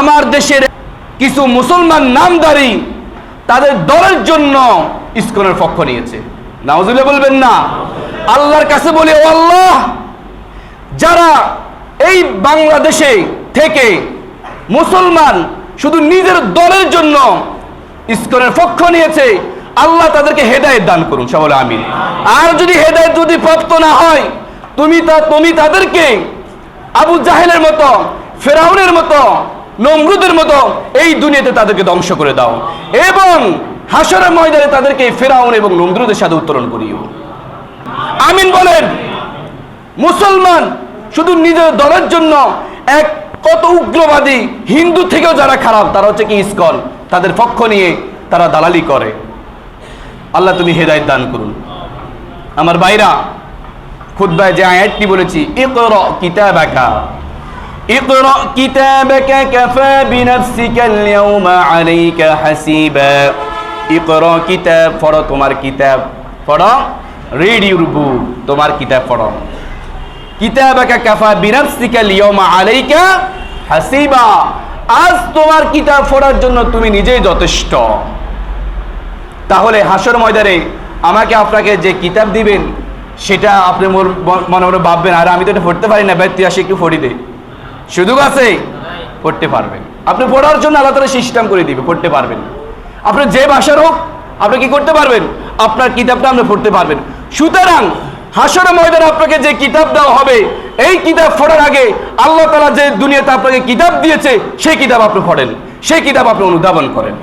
আমার দেশের কিছু মুসলমান নামদারি তাদের দলের জন্য ইস্কনের পক্ষ নিয়েছে। নাওজুল্লাহ বলবেন না। আল্লাহর কাছে বলে, ও আল্লাহ, যারা এই বাংলাদেশে থেকে মুসলমান শুধু নিজের দলের জন্য ইস্কনের পক্ষ নিয়েছে, আল্লাহ তাদেরকে হেদায়েত দান করুন সকলে আমিন। আর যদি হেদায়েত যদি প্রাপ্ত না হয়, তুমি তা তুমি তাদেরকে আবু জাহেলের মতো, ফেরাউনের মতো নমরুদের মতো এই দুনিয়াতে তাদেরকে ধ্বংস করে দাও। এবং হাসরের ময়দানে তাদেরকে ফেরাউন এবং নমরুদের সাথে উত্তরণ করিও। আমিন বলেন, মুসলমান শুধু নিজের দলের জন্য এক কত উগ্রবাদী হিন্দু থেকেও যারা খারাপ, তারা হচ্ছে কি ইস্কন। তাদের পক্ষ নিয়ে তারা দালালি করে। আল্লাহ তুমি হেদায়ত দান করুন। আমার বাইরা খুদ্ায় যে আয়াতটি বলেছি, ইকর কিতাবাকা। اقرأ كتابك كفى بنفسك اليوم عليك حسيبا اقرأ কিতাব পড়ো তোমার কিতাব পড়ো রিড ইউর বুক তোমার কিতাব পড়ো কিতাবাকা কাফা বিনাফসিকা লিয়াউমা আলাইকা হাসিবা আজ তোমার কিতাব পড়ার জন্য তুমি নিজেই যথেষ্ট তাহলে হাসর ময়দানে আমাকে আপনাকে যে কিতাব দিবেন সেটা আপনি মোর মনে মনে ভাববেন আর আমি তো এটা পড়তে পারি না ব্যক্তি আসে একটু পড়ি দে সুযোগ আছে? পড়তে পারবেন। আপনি পড়ার জন্য আল্লাহ তালা সিস্টেম করে দিবে, পড়তে পারবেন। আপনি যে ভাষার হোক, আপনি কি করতে পারবেন? আপনার কিতাবটা আপনি পড়তে পারবেন। সুতরাং হাসর ময়দান আপনাকে যে কিতাব দেওয়া হবে, এই কিতাব পড়ার আগে আল্লাহ তালা যে দুনিয়াতে আপনাকে কিতাব দিয়েছে, সেই কিতাব আপনি পড়েন। সেই কিতাব আপনি অনুধাবন করেন।